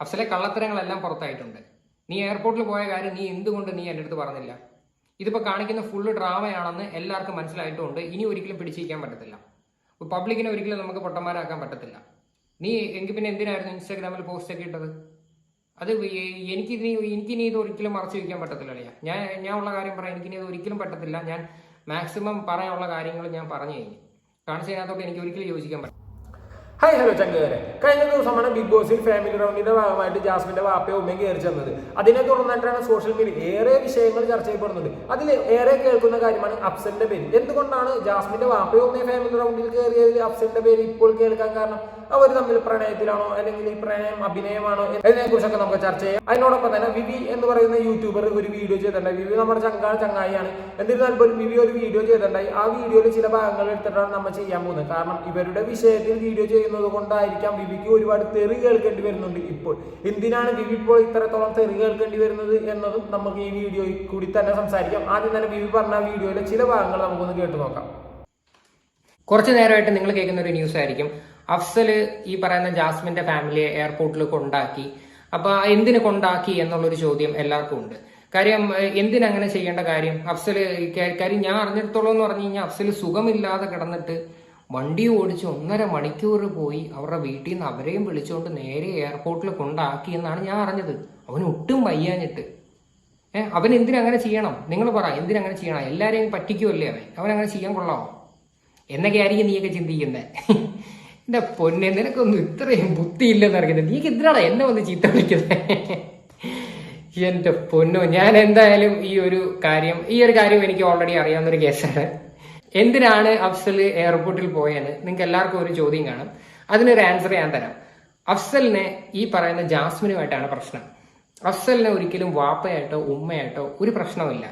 അഫ്സലെ കള്ളത്തരങ്ങളെല്ലാം പുറത്തായിട്ടുണ്ട്. നീ എയർപോർട്ടിൽ പോയ കാര്യം നീ എന്തുകൊണ്ട് നീ എന്റെ അടുത്ത് പറഞ്ഞില്ല? ഇതിപ്പോൾ കാണിക്കുന്ന ഫുള്ള് ഡ്രാമയാണെന്ന് എല്ലാവർക്കും മനസ്സിലായിട്ടുണ്ട് ഇനി ഒരിക്കലും പിടിച്ചിരിക്കാൻ പറ്റത്തില്ല. പബ്ലിക്കിനെ ഒരിക്കലും നമുക്ക് പൊട്ടന്മാരാക്കാൻ പറ്റത്തില്ല. നീ എങ്കിൽ പിന്നെ എന്തിനായിരുന്നു ഇൻസ്റ്റാഗ്രാമിൽ പോസ്റ്റ് ഒക്കെ ഇട്ടത്? അത് എനിക്ക് എനിക്കിനി എനിക്കിനി ഇത് ഒരിക്കലും മറച്ചു വയ്ക്കാൻ പറ്റത്തില്ല അളിയാ. ഞാൻ ഞാൻ ഉള്ള കാര്യം പറയാം. എനിക്കിനി ഇത് ഒരിക്കലും പറ്റത്തില്ല. ഞാൻ മാക്സിമം പറയാനുള്ള കാര്യങ്ങൾ ഞാൻ പറഞ്ഞു കഴിഞ്ഞു. കാണിച്ചതിനകത്തോട്ട് എനിക്ക് ഒരിക്കലും യോജിക്കാൻ പറ്റില്ല ഹായ് ഹലോ ചങ്കുകാരെ കഴിഞ്ഞ ദിവസമാണ് ബിഗ് ബോസിൽ ഫാമിലി റൗണ്ടിന്റെ ഭാഗമായിട്ട് ജാസ്മിന്റെ വാപ്പയെ ഉമ്മയും കയറി ചെന്നത്. അതിനെ തുടർന്നിട്ടാണ് സോഷ്യൽ മീഡിയ ഏറെ വിഷയങ്ങൾ ചർച്ച ചെയ്യപ്പെടുന്നുണ്ട് അതിൽ ഏറെ കേൾക്കുന്ന കാര്യമാണ് അഫ്സലിന്റെ പേര്. എന്തുകൊണ്ടാണ് ജാസ്മിന്റെ വാപ്പയും ഉമ്മയും ഫാമിലി റൗണ്ടിൽ കയറിയതിൽ അഫ്സലിന്റെ പേര് ഇപ്പോൾ കേൾക്കാൻ കാരണം? അവർ തമ്മിൽ പ്രണയത്തിലാണോ? അല്ലെങ്കിൽ ഈ പ്രണയം അഭിനയമാണോ? എന്നതിനെ കുറിച്ചൊക്കെ നമുക്ക് ചർച്ച ചെയ്യാം. അതിനോടൊപ്പം തന്നെ വിവി എന്ന് പറയുന്ന യൂട്യൂബർ ഒരു വീഡിയോ ചെയ്തിട്ടുണ്ടായി. വിവി നമ്മുടെ ചങ്കാണ് ചങ്ങായിയാണ്. എന്നിരുന്നാൽ പോലും വിവി ഒരു വീഡിയോ ചെയ്തിട്ടുണ്ടായി. ആ വീഡിയോയിൽ ചില ഭാഗങ്ങൾ എടുത്തിട്ടാണ് നമ്മൾ ചെയ്യാൻ പോകുന്നത്. കാരണം ഇവരുടെ വിഷയത്തിൽ വീഡിയോ ചെയ്യുന്നത് കൊണ്ടായിരിക്കാം വിവിക്ക് ഒരുപാട് തെറി കേൾക്കേണ്ടി വരുന്നുണ്ട് ഇപ്പോൾ. എന്തിനാണ് വിവി ഇപ്പോൾ ഇത്രത്തോളം തെറി കേൾക്കേണ്ടി വരുന്നത് എന്നതും നമുക്ക് ഈ വീഡിയോയിൽ കൂടി തന്നെ സംസാരിക്കാം. ആദ്യം തന്നെ വിവി പറഞ്ഞ വീഡിയോയിലെ ചില ഭാഗങ്ങൾ നമുക്കൊന്ന് കേട്ടു നോക്കാം. കുറച്ച് നേരമായിട്ട് നിങ്ങൾ കേൾക്കുന്ന ഒരു ന്യൂസ് ആയിരിക്കും. അഫ്സൽ ഈ പറയുന്ന ജാസ്മിന്റെ ഫാമിലിയെ എയർപോർട്ടിൽ കൊണ്ടാക്കി. അപ്പൊ എന്തിന് കൊണ്ടാക്കി എന്നുള്ളൊരു ചോദ്യം എല്ലാവർക്കും ഉണ്ട്. കാര്യം എന്തിനങ്ങനെ ചെയ്യേണ്ട കാര്യം? അഫ്സൽ കാര്യം ഞാൻ അറിഞ്ഞിടത്തോളം എന്ന് പറഞ്ഞു കഴിഞ്ഞാൽ അഫ്സൽ സുഖമില്ലാതെ കിടന്നിട്ട് വണ്ടി ഓടിച്ച് ഒന്നര മണിക്കൂർ പോയി അവരുടെ വീട്ടിൽ നിന്ന് അവരെയും വിളിച്ചുകൊണ്ട് നേരെ എയർപോർട്ടിൽ കൊണ്ടാക്കി എന്നാണ് ഞാൻ അറിഞ്ഞത്. അവന് ഒട്ടും വയ്യാഞ്ഞിട്ട്. ഏഹ് അവൻ എന്തിനങ്ങനെ ചെയ്യണം? നിങ്ങൾ പറ എന്തിനങ്ങനെ ചെയ്യണം? എല്ലാരെയും പറ്റിക്കുമല്ലേ അവൻ? അങ്ങനെ ചെയ്യാൻ കൊള്ളാമോ എന്നൊക്കെ ആയിരിക്കും നീയൊക്കെ ചിന്തിക്കുന്നത് എന്റെ പൊന്നെ നിനക്കൊന്നും ഇത്രയും ബുദ്ധിയില്ലെന്ന് അറിയുന്നത് നീ എന്തിനാണ് എന്നെ വന്ന് ചീത്ത വിളിക്കുന്നത് എന്റെ പൊന്നോ ഞാൻ എന്തായാലും ഈ ഒരു കാര്യം ഈ ഒരു കാര്യം എനിക്ക് ഓൾറെഡി അറിയാവുന്ന ഒരു കേസാണ്. എന്തിനാണ് അഫ്സൽ എയർപോർട്ടിൽ പോയെന്ന് നിങ്ങൾക്ക് എല്ലാവർക്കും ഒരു ചോദ്യം കാണും. അതിനൊരു ആൻസർ ഞാൻ തരാം. അഫ്സലിനെ ഈ പറയുന്ന ജാസ്മിനുമായിട്ടാണ് പ്രശ്നം. അഫ്സലിനെ ഒരിക്കലും വാപ്പയായിട്ടോ ഉമ്മയായിട്ടോ ഒരു പ്രശ്നമില്ല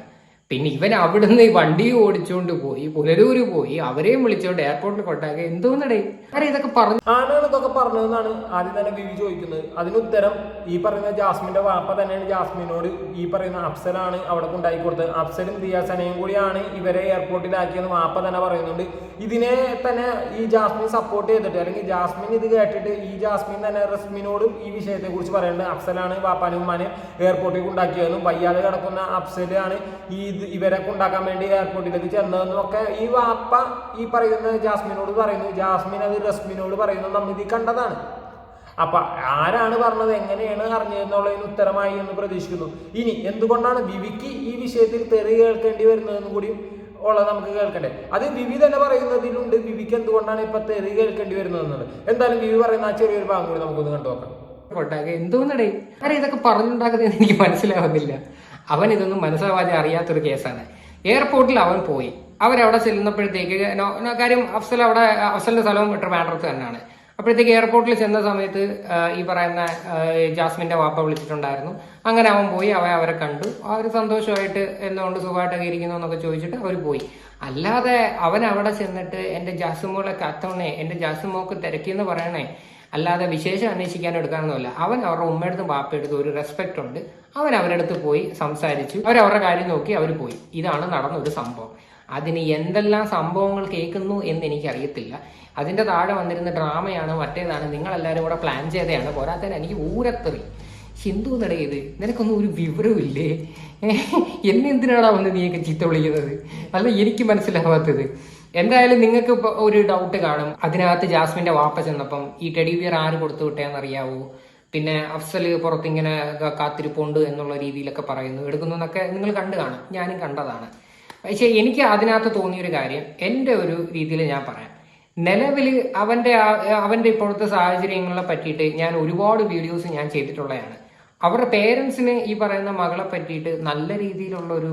പിന്നെ ഇവൻ അവിടുന്ന് വണ്ടി ഓടിച്ചുകൊണ്ട് പോയി പുനലൂര് പോയി അവരെയും വിളിച്ചോണ്ട് എയർപോർട്ടിൽ കൊണ്ടാക്കി. എന്തോന്നടേ? ആരെ ഇതൊക്കെ പറഞ്ഞു? ആണാണ് ഇതൊക്കെ പറഞ്ഞതെന്നാണ് ആദ്യം തന്നെ ബിവി ചോദിക്കുന്നത്. അതിന് ഉത്തരം ഈ പറയുന്ന ജാസ്മിന്റെ വാപ്പ തന്നെയാണ് ജാസ്മിനോട് ഈ പറയുന്ന അഫ്സലാണ് അവിടെ കൊണ്ടാക്കി കൊടുത്തത്. അഫ്സലും ദിയാസനയും കൂടിയാണ് ഇവരെ എയർപോർട്ടിലാക്കിയെന്ന് വാപ്പ തന്നെ പറയുന്നുണ്ട്. ഇതിനെ തന്നെ ഈ ജാസ്മിൻ സപ്പോർട്ട് ചെയ്തിട്ട് അല്ലെങ്കിൽ ജാസ്മിൻ ഇത് കേട്ടിട്ട് ഈ ജാസ്മിൻ തന്നെ റസ്മിനോടും ഈ വിഷയത്തെ കുറിച്ച് പറയുന്നുണ്ട്. അഫ്സലാണ് വാപ്പാനും ഉമ്മാനെ എയർപോർട്ടിൽ കൊണ്ടാക്കിയതെന്നും വയ്യാതെ കിടക്കുന്ന അഫ്സലാണ് ഈ ഇത് ഇവരെ കൊണ്ടാക്കാൻ വേണ്ടി എയർപോർട്ടിലേക്ക് ചെന്നതെന്നൊക്കെ ഈ വാപ്പ ഈ പറയുന്ന ജാസ്മിനോട് പറയുന്നു. ജാസ്മിൻ അത് റസ്മിനോട് പറയുന്നു നമ്മൾ ഇത് കണ്ടതാണ്. അപ്പൊ ആരാണ് പറഞ്ഞത്? എങ്ങനെയാണ് അറിഞ്ഞതെന്നുള്ളതിന് ഉത്തരമായി എന്ന് പ്രതീക്ഷിക്കുന്നു. ഇനി എന്തുകൊണ്ടാണ് വിവിക്ക് ഈ വിഷയത്തിൽ തെറി കേൾക്കേണ്ടി വരുന്നതെന്ന് കൂടി ഉള്ളത് നമുക്ക് കേൾക്കണ്ടേ? അത് വിവി തന്നെ പറയുന്നതിലുണ്ട്. വിവിക്ക് എന്തുകൊണ്ടാണ് ഇപ്പൊ തെറി കേൾക്കേണ്ടി വരുന്നത് എന്തായാലും വിവി പറയുന്ന ആ ചെറിയൊരു ഭാഗം കൂടി നമുക്കൊന്ന് കണ്ടു നോക്കാം എന്തോന്നടേ? ആരെ ഇതൊക്കെ പറഞ്ഞുണ്ടാക്കുന്നത് എനിക്ക് മനസ്സിലാവുന്നില്ല. അവൻ ഇതൊന്നും മനസ്സിലാവാതെ അറിയാത്തൊരു കേസാണ്. എയർപോർട്ടിൽ അവൻ പോയി. അവരവിടെ ചെല്ലുന്നപ്പോഴത്തേക്ക് കാര്യം അഫ്സൽ അവിടെ അഫ്സലിന്റെ സ്ഥലവും ട്രിവാൻഡ്രത്ത് തന്നെയാണ്. അപ്പോഴത്തേക്ക് എയർപോർട്ടിൽ ചെന്ന സമയത്ത് ഈ പറയുന്ന ജാസ്മിന്റെ വാപ്പ വിളിച്ചിട്ടുണ്ടായിരുന്നു. അങ്ങനെ അവൻ പോയി അവ അവരെ കണ്ടു. അവർ സന്തോഷമായിട്ട് എന്തുകൊണ്ട് സുഖമായിട്ടൊക്കെ ഇരിക്കുന്നു എന്നൊക്കെ ചോദിച്ചിട്ട് അവർ പോയി. അല്ലാതെ അവൻ അവിടെ ചെന്നിട്ട് എന്റെ ജാസുമോളെ കത്തണേ എന്റെ ജാസുമോക്ക് തിരക്കിയെന്ന് പറയണേ അല്ലാതെ വിശേഷം അന്വേഷിക്കാൻ എടുക്കാനൊന്നുമില്ല. അവൻ അവരുടെ ഉമ്മയടുത്തും ബാപ്പയടുത്തും ഒരു റെസ്പെക്ട് ഉണ്ട്. അവൻ അവരുടെ അടുത്ത് പോയി സംസാരിച്ചു. അവരവരുടെ കാര്യം നോക്കി അവർ പോയി. ഇതാണ് നടന്ന ഒരു സംഭവം. അതിന് എന്തെല്ലാം സംഭവങ്ങൾ കേൾക്കുന്നു എന്ന് എനിക്കറിയത്തില്ല. അതിന്റെ താഴെ വന്നിരുന്ന ഡ്രാമയാണ് മറ്റേതാണ്. നിങ്ങളെല്ലാവരും കൂടെ പ്ലാൻ ചെയ്തതാണ്. പോരാത്തതിന് എനിക്ക് ഊരത്തെറി. ഹിന്ദു നടയത് നിനക്കൊന്നും ഒരു വിവരമില്ലേ എന്നെ എന്തിനാടാ വന്ന് നീയൊക്കെ ചീത്ത വിളിക്കുന്നത്? അല്ല എനിക്ക് മനസ്സിലാവാത്തത്. എന്തായാലും നിങ്ങൾക്ക് ഇപ്പൊ ഒരു ഡൗട്ട് കാണും. അതിനകത്ത് ജാസ്മിന്റെ വാപ്പ ചെന്നപ്പം ഈ ടെഡി ബിയർ ആര് കൊടുത്തു വിട്ടേന്ന് അറിയാവോ പിന്നെ അഫ്സൽ പുറത്തിങ്ങനെ കാത്തിരിപ്പുണ്ട് എന്നുള്ള രീതിയിലൊക്കെ പറയുന്നു. എടുക്കുന്നു എന്നൊക്കെ നിങ്ങൾ കണ്ടു കാണും. ഞാനും കണ്ടതാണ്. പക്ഷേ എനിക്ക് അതിനകത്ത് തോന്നിയൊരു കാര്യം. എന്റെ ഒരു രീതിയിൽ ഞാൻ പറയാം. നിലവിൽ അവന്റെ അവന്റെ ഇപ്പോഴത്തെ സാഹചര്യങ്ങളെ പറ്റിയിട്ട് ഞാൻ ഒരുപാട് വീഡിയോസ് ഞാൻ ചെയ്തിട്ടുള്ളതാണ്. അവരുടെ പേരൻസിന് ഈ പറയുന്ന മകളെ പറ്റിയിട്ട് നല്ല രീതിയിലുള്ള ഒരു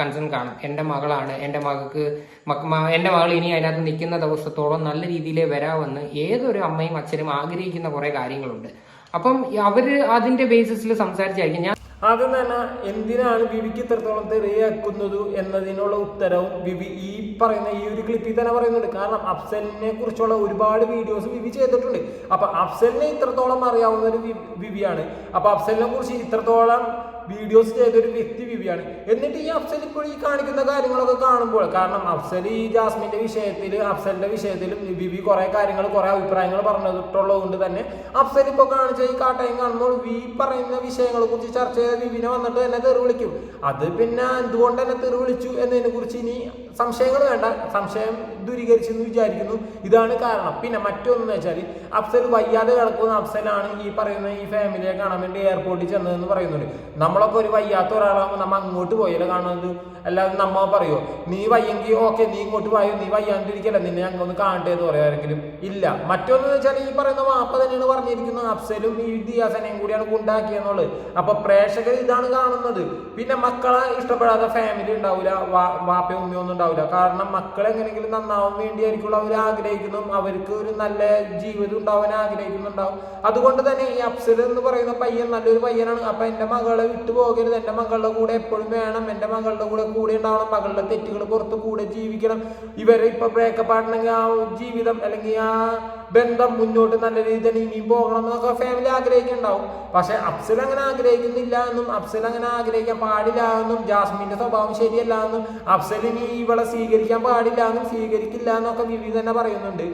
കൺസേൺ കാണും. എന്റെ മകളാണ് എന്റെ മകൾക്ക് എന്റെ മകൾ ഇനി അതിനകത്ത് നിൽക്കുന്ന ദിവസത്തോളം നല്ല രീതിയിലേ വരാമെന്ന് ഏതൊരു അമ്മയും അച്ഛനും ആഗ്രഹിക്കുന്ന കുറേ കാര്യങ്ങളുണ്ട്. അപ്പം അവർ അതിന്റെ ബേസിസിൽ സംസാരിച്ചായിരിക്കും. ഞാൻ ആദ്യം തന്നെ എന്തിനാണ് ബിബിക്ക് ഇത്രത്തോളം തെറിയാക്കുന്നത് എന്നതിനുള്ള ഉത്തരവും ബിബി ഈ പറയുന്ന ഈ ഒരു ക്ലിപ്പിൽ തന്നെ പറയുന്നുണ്ട്. കാരണം അഫ്സലിനെ കുറിച്ചുള്ള ഒരുപാട് വീഡിയോസ് വിവി ചെയ്തിട്ടുണ്ട്. അപ്പൊ അഫ്സലിനെ ഇത്രത്തോളം അറിയാവുന്ന ഒരു ബിബിയാണ് അപ്പൊ അഫ്സലിനെ കുറിച്ച് ഇത്രത്തോളം വീഡിയോസ് ചെയ്ത ഒരു വ്യക്തി വിവിയാണ്. എന്നിട്ട് ഈ അഫ്സൽ ഇപ്പോൾ ഈ കാണിക്കുന്ന കാര്യങ്ങളൊക്കെ കാണുമ്പോൾ കാരണം അഫ്സൽ ഈ ജാസ്മിന്റെ വിഷയത്തിൽ അഫ്സലിന്റെ വിഷയത്തിലും വിവി കുറെ കാര്യങ്ങൾ കുറെ അഭിപ്രായങ്ങൾ പറഞ്ഞിട്ടുള്ളത് കൊണ്ട് തന്നെ അഫ്സൽ ഇപ്പോൾ കാണിച്ച ഈ കാട്ടയും കാണുമ്പോൾ വി പറയുന്ന വിഷയങ്ങളെ കുറിച്ച് ചർച്ച ചെയ്ത വിവിനെ വന്നിട്ട് തന്നെ തെറി വിളിക്കും. അത് പിന്നെ എന്തുകൊണ്ട് തന്നെ തെറി വിളിച്ചു എന്നതിനെ കുറിച്ച് ഇനി സംശയങ്ങൾ വേണ്ട. സംശയം ദൂരീകരിച്ചെന്ന് വിചാരിക്കുന്നു. ഇതാണ് കാരണം. പിന്നെ മറ്റൊന്ന് വെച്ചാൽ അഫ്സൽ വയ്യാതെ കിടക്കുന്ന അഫ്സലാണ് ഈ പറയുന്ന ഈ ഫാമിലിയെ കാണാൻ വേണ്ടി എയർപോർട്ടിൽ ചെന്നതെന്ന് പറയുന്നുണ്ട്. നമ്മളൊക്കെ ഒരു വയ്യാത്ത ഒരാളാകുമ്പോൾ നമ്മൾ അങ്ങോട്ട് പോയല്ലോ കാണുന്നത്? അല്ലാതെ നമ്മ പറയോ നീ വയ്യെങ്കിൽ ഓക്കെ നീ ഇങ്ങോട്ട് പോയോ? നീ വയ്യാണ്ടിരിക്കല്ല? നിന്നെ അങ്ങോട്ട് കാണട്ടെ എന്ന് പറയാം ആരെങ്കിലും? ഇല്ല. മറ്റൊന്ന് വെച്ചാൽ ഈ പറയുന്ന വാപ്പ തന്നെയാണ് പറഞ്ഞിരിക്കുന്നത് അഫ്സലും ഈ ദിയാസനയും കൂടിയാണ് ഉണ്ടാക്കിയെന്നുള്ളത് അപ്പൊ പ്രേക്ഷകർ ഇതാണ് കാണുന്നത്. പിന്നെ മക്കളെ ഇഷ്ടപ്പെടാത്ത ഫാമിലി ഉണ്ടാവില്ല വാപ്പയും ഉമ്മയും ഒന്നും ഉണ്ടാവില്ല. കാരണം മക്കൾ എങ്ങനെയെങ്കിലും നന്നാവാൻ വേണ്ടിയായിരിക്കും അവർ ആഗ്രഹിക്കുന്നു അവർക്ക് ഒരു നല്ല ജീവിതം ഉണ്ടാവാൻ ആഗ്രഹിക്കുന്നുണ്ടാവും. അതുകൊണ്ട് തന്നെ ഈ അഫ്സൽ എന്ന് പറയുന്ന പയ്യൻ നല്ലൊരു പയ്യനാണ്. അപ്പൊ എന്റെ മകളെ വിട്ടു പോകരുത്. എന്റെ മകളുടെ കൂടെ എപ്പോഴും വേണം. എന്റെ മകളുടെ കൂടെ കൂടെ ഉണ്ടാവണം. മകളുടെ തെറ്റുകൾ പുറത്ത് കൂടെ ജീവിക്കണം. ഇവരെ ഇപ്പൊ ബ്രേക്കപ്പ് ആണെങ്കിൽ ആ ജീവിതം അല്ലെങ്കിൽ ആ ബന്ധം മുന്നോട്ട് നല്ല രീതിയിൽ ഇനിയും പോകണം എന്നൊക്കെ ഫാമിലി ആഗ്രഹിക്കുന്നുണ്ടാവും. പക്ഷെ അഫ്സൽ അങ്ങനെ ആഗ്രഹിക്കുന്നില്ല എന്നും അഫ്സൽ അങ്ങനെ ആഗ്രഹിക്കാൻ പാടില്ല എന്നും ജാസ്മിന്റെ സ്വഭാവം ശരിയല്ല എന്നും അഫ്സൽ ഇനി ഇവളെ സ്വീകരിക്കാൻ പാടില്ല എന്നും സ്വീകരിക്കില്ല എന്നൊക്കെ വിവി തന്നെ പറയുന്നുണ്ട്.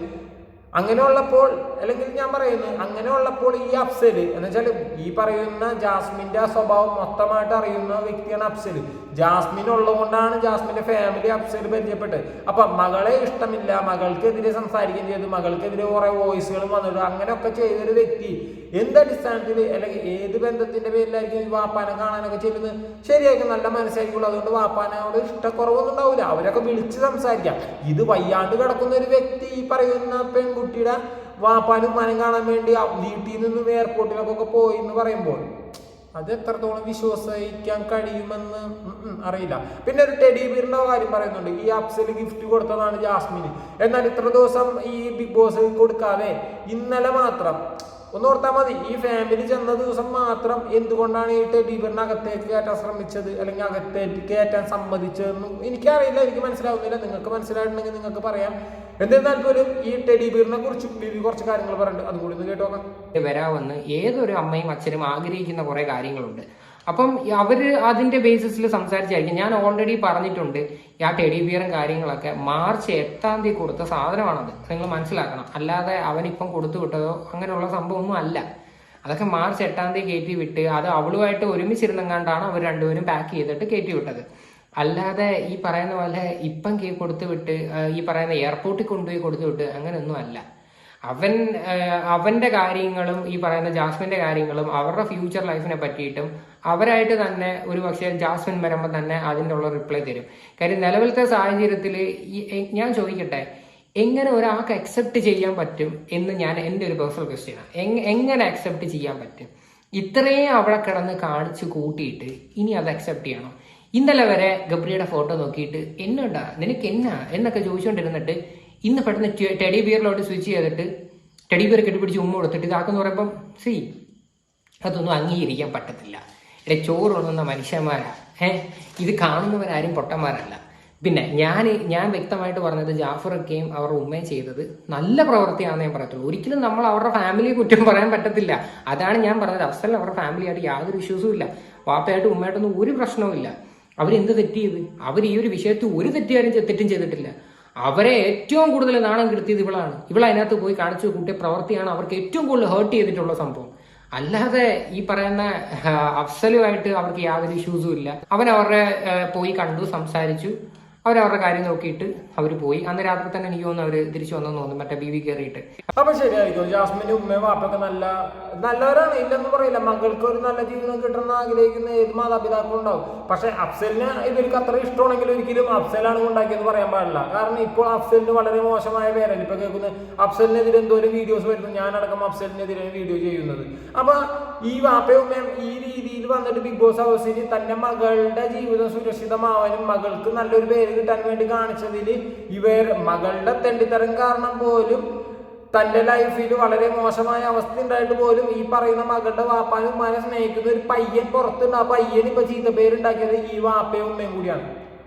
അങ്ങനെ ഉള്ളപ്പോൾ അല്ലെങ്കിൽ ഞാൻ പറയുന്നു അങ്ങനെ ഉള്ളപ്പോൾ ഈ അഫ്സൽ എന്ന് വെച്ചാൽ ഈ പറയുന്ന ജാസ്മിന്റെ ആ സ്വഭാവം മൊത്തമായിട്ട് അറിയുന്ന വ്യക്തിയാണ് അഫ്സൽ. ജാസ്മിൻ ഉള്ളതുകൊണ്ടാണ് ജാസ്മിന്റെ ഫാമിലി അഫ്സൽ പരിചയപ്പെട്ടത്. അപ്പൊ മകളെ ഇഷ്ടമില്ല മകൾക്കെതിരെ സംസാരിക്കുകയും ചെയ്തു മകൾക്കെതിരെ കുറെ വോയിസുകളും വന്നിട്ട്. അങ്ങനെയൊക്കെ ചെയ്തൊരു വ്യക്തി എന്തടിസ്ഥാനത്തിൽ അല്ലെങ്കിൽ ഏത് ബന്ധത്തിന്റെ പേരിലായിരിക്കും ഈ വാപ്പാനെ കാണാനൊക്കെ ചെല്ലുന്നത്? ശരിയായിരിക്കും നല്ല മനസ്സായിരിക്കുള്ളൂ. അതുകൊണ്ട് വാപ്പാനോട് ഇഷ്ടക്കുറവൊന്നും ഉണ്ടാവില്ല അവരൊക്കെ വിളിച്ച് സംസാരിക്കാം. ഇത് വയ്യാണ്ട് കിടക്കുന്ന ഒരു വ്യക്തി ഈ പറയുന്ന പെൺകുട്ടിയുടെ വാപ്പാനും മനം കാണാൻ വേണ്ടി വീട്ടിൽ നിന്നും എയർപോർട്ടിലൊക്കെ പോയി എന്ന് പറയുമ്പോൾ അത് എത്രത്തോളം വിശ്വസിക്കാൻ കഴിയുമെന്ന് അറിയില്ല. പിന്നെ ഒരു ടെഡി ബീറിന്റെ കാര്യം പറയുന്നുണ്ട്. ഈ അപ്സിൽ ഗിഫ്റ്റ് കൊടുത്തതാണ് ജാസ്മിന്. എന്നാൽ ഇത്ര ദിവസം ഈ ബിഗ് ബോസ് കൊടുക്കാതെ ഇന്നലെ മാത്രം ഒന്ന് ഓർത്താൽ മതി. ഈ ഫാമിലി ചെന്ന ദിവസം മാത്രം എന്തുകൊണ്ടാണ് ഈ ടെഡി ബീറിനെ അകത്തേക്ക് കയറ്റാൻ ശ്രമിച്ചത്? അല്ലെങ്കിൽ അകത്തേക്ക് കയറ്റാൻ സമ്മതിച്ചതെന്നും എനിക്കറിയില്ല. എനിക്ക് മനസ്സിലാവുന്നില്ല. നിങ്ങൾക്ക് മനസ്സിലായിട്ടുണ്ടെങ്കിൽ നിങ്ങൾക്ക് പറയാം. എന്നിരുന്നാൽ പോലും ഈ ടെഡി ബീറിനെ കുറിച്ച് കുറച്ച് കാര്യങ്ങൾ പറയുന്നുണ്ട് അതുകൂടി ഒന്ന് കേട്ടോക്കാം. വരാമെന്ന് ഏതൊരു അമ്മയും അച്ഛനും ആഗ്രഹിക്കുന്ന കുറെ കാര്യങ്ങളുണ്ട്. അപ്പം അവർ അതിന്റെ ബേസിസിൽ സംസാരിച്ചായിരിക്കും. ഞാൻ ഓൾറെഡി പറഞ്ഞിട്ടുണ്ട് ആ ടെഡി ബിയറും കാര്യങ്ങളൊക്കെ മാർച്ച് എട്ടാം തീയതി കൊടുത്ത സാധനമാണത്. നിങ്ങൾ മനസ്സിലാക്കണം. അല്ലാതെ അവൻ ഇപ്പം കൊടുത്തു വിട്ടതോ അങ്ങനെയുള്ള സംഭവമൊന്നും അല്ല. അതൊക്കെ മാർച്ച് എട്ടാം തീയതി കയറ്റി വിട്ട് അത് അവളുമായിട്ട് ഒരുമിച്ചിരുന്നെങ്ങാണ്ടാണ് അവർ രണ്ടുപേരും പാക്ക് ചെയ്തിട്ട് കയറ്റി വിട്ടത്. അല്ലാതെ ഈ പറയുന്ന പോലെ ഇപ്പം കൊടുത്തു വിട്ട് ഈ പറയുന്ന എയർപോർട്ടിൽ കൊണ്ടുപോയി കൊടുത്തു വിട്ട് അങ്ങനെയൊന്നും അല്ല. അവൻ അവന്റെ കാര്യങ്ങളും ഈ പറയുന്ന ജാസ്മിന്റെ കാര്യങ്ങളും അവരുടെ ഫ്യൂച്ചർ ലൈഫിനെ പറ്റിയിട്ടും അവരായിട്ട് തന്നെ ഒരു പക്ഷേ ജാസ്മിൻ വരുമ്പോൾ തന്നെ അതിന്റെ ഉള്ള റിപ്ലൈ തരും. കാര്യം നിലവിലത്തെ സാഹചര്യത്തിൽ ഞാൻ ചോദിക്കട്ടെ എങ്ങനെ ഒരാൾക്ക് അക്സെപ്റ്റ് ചെയ്യാൻ പറ്റും എന്ന് ഞാൻ എന്റെ ഒരു പേഴ്സണൽ ക്വസ്റ്റ്യനാണ് എങ്ങനെ അക്സെപ്റ്റ് ചെയ്യാൻ പറ്റും? ഇത്രയും അവിടെ കിടന്ന് കാണിച്ചു കൂട്ടിയിട്ട് ഇനി അത് അക്സെപ്റ്റ് ചെയ്യണം? ഇന്നലെ വരെ ഗബ്രിയുടെ ഫോട്ടോ നോക്കിയിട്ട് എന്നോടാ നിനക്ക് എന്നാ? എന്നൊക്കെ ചോദിച്ചുകൊണ്ടിരുന്നിട്ട് ഇന്ന് പെട്ടെന്ന് ടെഡി ബിയറിലോട്ട് സ്വിച്ച് ചെയ്തിട്ട് ടെഡി ബിയർ കെട്ടിപ്പിടിച്ച് ഉമ്മ കൊടുത്തിട്ട് ഇതാക്കെന്ന് പറയുമ്പം സി അതൊന്നും അംഗീകരിക്കാൻ പറ്റത്തില്ല. ഇവിടെ ചോറ് ഉണർന്ന മനുഷ്യന്മാരാ. ഏ ഇത് കാണുന്നവരാരും പൊട്ടന്മാരല്ല. പിന്നെ ഞാൻ ഞാൻ വ്യക്തമായിട്ട് പറഞ്ഞത് ജാഫറൊക്കെയും അവരുടെ ഉമ്മയും ചെയ്തത് നല്ല പ്രവൃത്തിയാണെന്ന് ഞാൻ പറയത്തുള്ളൂ. ഒരിക്കലും നമ്മൾ അവരുടെ ഫാമിലിയെ കുറ്റം പറയാൻ പറ്റത്തില്ല. അതാണ് ഞാൻ പറഞ്ഞത്. അവസരം അവരുടെ ഫാമിലിയായിട്ട് യാതൊരു ഇഷ്യൂസും ഇല്ല. വാപ്പയായിട്ട് ഉമ്മയായിട്ടൊന്നും ഒരു പ്രശ്നവും ഇല്ല. അവരെന്ത് തെറ്റ് ചെയ്ത് അവർ ഈ ഒരു വിഷയത്തിൽ ഒരു തെറ്റുകാരും തെറ്റും ചെയ്തിട്ടില്ല. അവരെ ഏറ്റവും കൂടുതൽ നാണം കെടുത്തിയത് ഇവളാണ്. ഇവൾ അതിനകത്ത് പോയി കാണിച്ചു കൂട്ടിയ പ്രവൃത്തിയാണ് അവർക്ക് ഏറ്റവും കൂടുതൽ ഹേർട്ട് ചെയ്തിട്ടുള്ള സംഭവം. അല്ലാതെ ഈ പറയുന്ന അഫ്സലുമായിട്ട് അവർക്ക് യാതൊരു ഇഷ്യൂസും ഇല്ല. അവൻ അവരുടെ പോയി കണ്ടു സംസാരിച്ചു. അവരവരുടെ കാര്യം നോക്കിയിട്ട് അവർ പോയി. അന്ന് രാത്രി തന്നെ എനിക്ക് തോന്നുന്നു അവർ തിരിച്ചു വന്നെന്ന് തോന്നുന്നു മറ്റേ ബി വി കയറിയിട്ട് അപ്പൊ ശരിയായിരിക്കും ജാസ്മിന്റെ ഉമ്മയും വാപ്പൊക്കെ നല്ല നല്ലവരാണ്. ഇല്ലെന്ന് പറയില്ല. മകൾക്ക് ഒരു നല്ല ജീവിതം കിട്ടണം ആഗ്രഹിക്കുന്ന ഏത് മാതാപിതാക്കളും ഉണ്ടാവും. പക്ഷെ അഫ്സലിന് ഇവർക്ക് അത്ര ഇഷ്ടമാണെങ്കിൽ ഒരിക്കലും അഫ്സലാണ് ഉണ്ടാക്കിയെന്ന് പറയാൻ പാടില്ല. കാരണം ഇപ്പോൾ അഫ്സലിന് വളരെ മോശമായ പേരല്ല ഇപ്പൊ കേൾക്കുന്നത് അഫ്സലിനെതിരെ എന്തോരം വീഡിയോസ് വരുന്നു. ഞാനടക്കം അഫ്സലിനെതിരെ വീഡിയോ ചെയ്യുന്നത്. അപ്പൊ ഈ വാപ്പയും ഉമ്മയും ഈ രീതിയിൽ വന്നിട്ട് ബിഗ് ബോസ് ഹൗസിൽ തന്റെ മകളുടെ ജീവിതം സുരക്ഷിതമാവാനും മകൾക്ക് നല്ലൊരു പേര് കിട്ടാൻ വേണ്ടി കാണിച്ചതിൽ ഇവർ മകളുടെ തെണ്ടിത്തരം കാരണം പോലും തന്റെ ലൈഫിൽ വളരെ മോശമായ അവസ്ഥ ഉണ്ടായിട്ട് പോലും ഈ പറയുന്ന മകളുടെ വാപ്പാനും ഉമ്മാനെ സ്നേഹിക്കുന്ന ഒരു പയ്യൻ പുറത്തുണ്ട്. ആ പയ്യൻ ഇപ്പൊ ചീത്ത പേരുണ്ടാക്കിയത് ഈ വാപ്പയും ഉമ്മയും കൂടിയാണ്.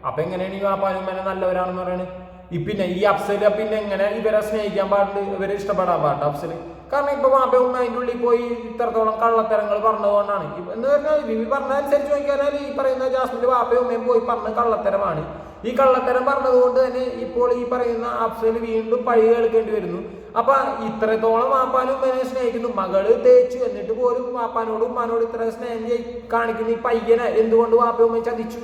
അപ്പൊ എങ്ങനെയാണ് ഈ വാപ്പാനും ഉമ്മനെ നല്ലവരാണെന്ന് പറയുന്നത് ഈ പിന്നെ ഈ അഫ്സൽ പിന്നെ എങ്ങനെ ഇവരെ സ്നേഹിക്കാൻ പാടില്ല ഇവരെ ഇഷ്ടപ്പെടാൻ പാടില്ല അഫ്സൽ. കാരണം ഇപ്പൊ വാപ്പ ഉമ്മ അതിന്റെ ഉള്ളിൽ പോയി ഇത്രത്തോളം കള്ളത്തരങ്ങൾ പറഞ്ഞതുകൊണ്ടാണ്. എന്ന് പറഞ്ഞാൽ ബിബി പറഞ്ഞതനുസരിച്ച് നോക്കിയാൽ ഈ പറയുന്ന ജാസ്മിന്റെ വാപ്പയും ഉമ്മയും പോയി പറഞ്ഞ കള്ളത്തരമാണ്. ഈ കള്ളത്തരം പറഞ്ഞതുകൊണ്ട് തന്നെ ഇപ്പോൾ ഈ പറയുന്ന അഫ്സൽ വീണ്ടും പഴി കേൾക്കേണ്ടി വരുന്നു. അപ്പൊ ഇത്രത്തോളം വാപ്പാനും ഉമ്മനെ സ്നേഹിക്കുന്നു. മകൾ തേച്ചു എന്നിട്ട് പോലും വാപ്പാനോടും ഉമ്മാനോടും ഇത്ര സ്നേഹം കാണിക്കുന്ന. ഈ പയ്യനെ എന്തുകൊണ്ട് വാപ്പ ഉമ്മ ചതിച്ചു?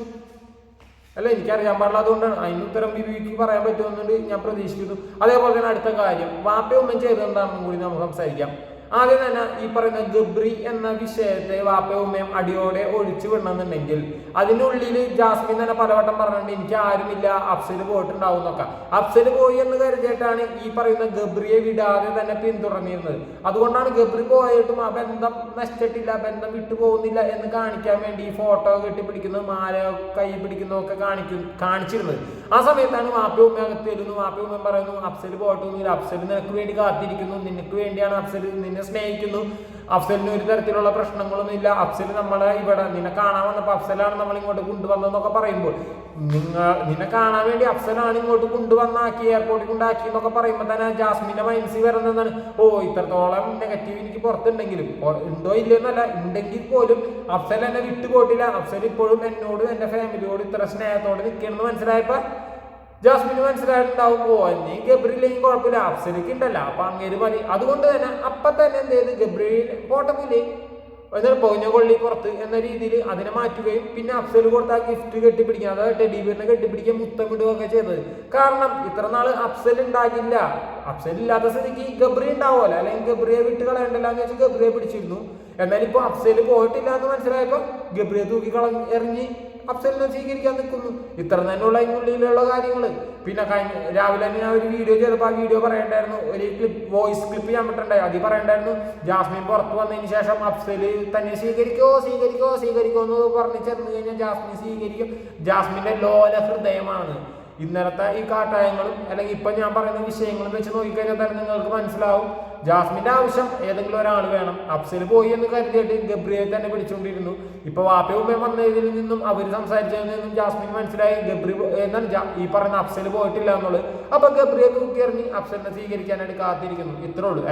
അല്ല? എനിക്കറിയാൻ പാടില്ല. അതുകൊണ്ടാണ് അതിന് ഉത്തരം ബിബിക്ക് പറയാൻ പറ്റുമെന്നുണ്ട് ഞാൻ പ്രതീക്ഷിക്കുന്നു. അതേപോലെ തന്നെ അടുത്ത കാര്യം. വാപ്പയും ഉമ്മയും ചെയ്തെന്താണെന്നും കൂടി നമുക്ക് സംസാരിക്കാം. ആദ്യം തന്നെ ഈ പറയുന്ന ഗബ്രി എന്ന വിഷയത്തെ വാപ്പയും ഉമ്മയും അടിയോടെ ഒഴിച്ചു വിടണമെന്നുണ്ടെങ്കിൽ അതിനുള്ളിൽ ജാസ്മിൻ തന്നെ പലവട്ടം പറഞ്ഞിട്ടുണ്ട് എനിക്ക് ആരുമില്ല അഫ്സൽ പോയിട്ടുണ്ടാവും എന്നൊക്കെ. അഫ്സൽ പോയി എന്ന് കരുതിയിട്ടാണ് ഈ പറയുന്ന ഗബ്രിയെ വിടാതെ തന്നെ പിന്തുടർന്നിരുന്നത്. അതുകൊണ്ടാണ് ഗബ്രി പോയിട്ടും ആ ബന്ധം നശിച്ചിട്ടില്ല ബന്ധം വിട്ടുപോകുന്നില്ല എന്ന് കാണിക്കാൻ വേണ്ടി ഈ ഫോട്ടോ കെട്ടിപ്പിടിക്കുന്നു മാല കൈ പിടിക്കുന്നതൊക്കെ കാണിക്കും കാണിച്ചിരുന്നത്. ആ സമയത്താണ് വാപ്പി ഉമ്മ അകത്ത് വരുന്നു. വാപ്പി ഉമ്മ പറയുന്നു അഫ്സൽ പോയിട്ടൊന്നുമില്ല. അഫ്സൽ നിനക്ക് വേണ്ടി കാത്തിരിക്കുന്നു. നിനക്ക് വേണ്ടിയാണ് അഫ്സൽ നിന്നെ സ്നേഹിക്കുന്നു. അഫ്സലിന് ഒരു തരത്തിലുള്ള പ്രശ്നങ്ങളൊന്നും ഇല്ല അഫ്സൽ നമ്മളെ ഇവിടെ നിന്നെ കാണാൻ വന്നപ്പോൾ അഫ്സലാണ് നമ്മൾ ഇങ്ങോട്ട് കൊണ്ടുവന്നതെന്നൊക്കെ പറയുമ്പോൾ നിങ്ങൾ നിന്നെ കാണാൻ വേണ്ടി അഫ്സലാണ് ഇങ്ങോട്ട് കൊണ്ടുവന്നാക്കി എയർപോർട്ടിൽ കൊണ്ടാക്കി എന്നൊക്കെ പറയുമ്പോൾ തന്നെ ജാസ്മിന്റെ മൈൻസി വരുന്നതാണ് ഓ ഇത്രത്തോളം നെഗറ്റീവ് എനിക്ക് പുറത്തുണ്ടെങ്കിലും ഉണ്ടോ ഇല്ലയോ എന്നല്ല ഉണ്ടെങ്കിൽ പോലും അഫ്സൽ എന്നെ വിട്ടുപോയിട്ടില്ല. അഫ്സൽ ഇപ്പോഴും എന്നോട് എന്റെ ഫാമിലിയോട് ഇത്ര സ്നേഹത്തോടെ നിൽക്കണമെന്ന് മനസ്സിലായപ്പോ ജാസ്മിന് മനസ്സിലായിട്ടുണ്ടാവും ഓ നീ ഗബ്രിയിലേക്ക് കുഴപ്പമില്ല അഫ്സലിക്ക് ഉണ്ടല്ലോ അപ്പൊ അങ്ങേര് പറയും അതുകൊണ്ട് തന്നെ അപ്പൊ തന്നെ എന്ത് ചെയ്ത്? ഗബ്രിയിൽ പോട്ടമില്ലേ എന്നാൽ പൊഞ്ഞ കൊള്ളി പുറത്ത് എന്ന രീതിയിൽ അതിനെ മാറ്റുകയും പിന്നെ അഫ്സൽ കൊടുത്ത ആ ഗിഫ്റ്റ് കെട്ടിപ്പിടിക്കുക അതായത് ടെഡിബിയറിനെ കെട്ടിപ്പിടിക്കാൻ മുത്തമിടുകയൊക്കെ ചെയ്തത്. കാരണം ഇത്ര നാൾ അഫ്സൽ ഉണ്ടാകില്ല അഫ്സൽ ഇല്ലാത്ത സ്ഥിതിക്ക് ഗബ്രി ഉണ്ടാവുമല്ലോ അല്ലെങ്കിൽ ഗബ്രിയെ വിട്ട് കളയണ്ടല്ലോ എന്ന് വെച്ചാൽ ഗബ്രിയെ പിടിച്ചിരുന്നു. എന്നാൽ അഫ്സൽ പോയിട്ടില്ല എന്ന് മനസ്സിലായപ്പോ ഗബ്രിയെ തൂക്കി കളഞ്ഞ് എറിഞ്ഞ് അഫ്സലിനെ സ്വീകരിക്കാൻ നിൽക്കുന്നു. ഇത്ര തന്നെയുള്ള അതിനുള്ളിലുള്ള കാര്യങ്ങൾ പിന്നെ കഴിഞ്ഞ രാവിലെ തന്നെ ഞാൻ ഒരു വീഡിയോ ചെയ്തപ്പോൾ ആ വീഡിയോ പറയണ്ടായിരുന്നു. ഒരു ക്ലിപ്പ് വോയിസ് ക്ലിപ്പ് ഞാൻ വിട്ടിട്ടുണ്ടായി. അതിൽ പറയണ്ടായിരുന്നു ജാസ്മിൻ പുറത്ത് വന്നതിന് ശേഷം അഫ്സൽ തന്നെ സ്വീകരിക്കോ സ്വീകരിക്കോ സ്വീകരിക്കോ എന്ന് പറഞ്ഞ് ചെന്ന് കഴിഞ്ഞാൽ ജാസ്മിൻ സ്വീകരിക്കും. ജാസ്മിന്റെ ലോല ഹൃദയമാണ് ഇന്നലത്തെ ഈ കാട്ടായങ്ങളും അല്ലെങ്കിൽ ഇപ്പം ഞാൻ പറയുന്ന വിഷയങ്ങളും വെച്ച് നോക്കിക്കഴിഞ്ഞാൽ തന്നെ നിങ്ങൾക്ക് മനസ്സിലാവും. ജാസ്മിന്റെ ആവശ്യം ഏതെങ്കിലും ഒരാൾ വേണം. അഫ്സൽ പോയി എന്ന് കരുതിയിട്ട് ഗബ്രിയെ തന്നെ പിടിച്ചുകൊണ്ടിരുന്നു ഇപ്പൊ വാപ്പയും ഉമ്മയും വന്നതിൽ നിന്നും അവർ സംസാരിച്ചതിൽ നിന്നും ജാസ്മിൻ മനസ്സിലായി ഗബ്രി എന്നാൽ ഈ പറഞ്ഞ അഫ്സൽ പോയിട്ടില്ല എന്നുള്ളത്. അപ്പൊ ഗബ്രിയെ തൂക്കിയെറിഞ്ഞ് അഫ്സലിനെ സ്വീകരിക്കാനായിട്ട് കാത്തിരിക്കുന്നു. ഇത്രേ ഉള്ളൂ.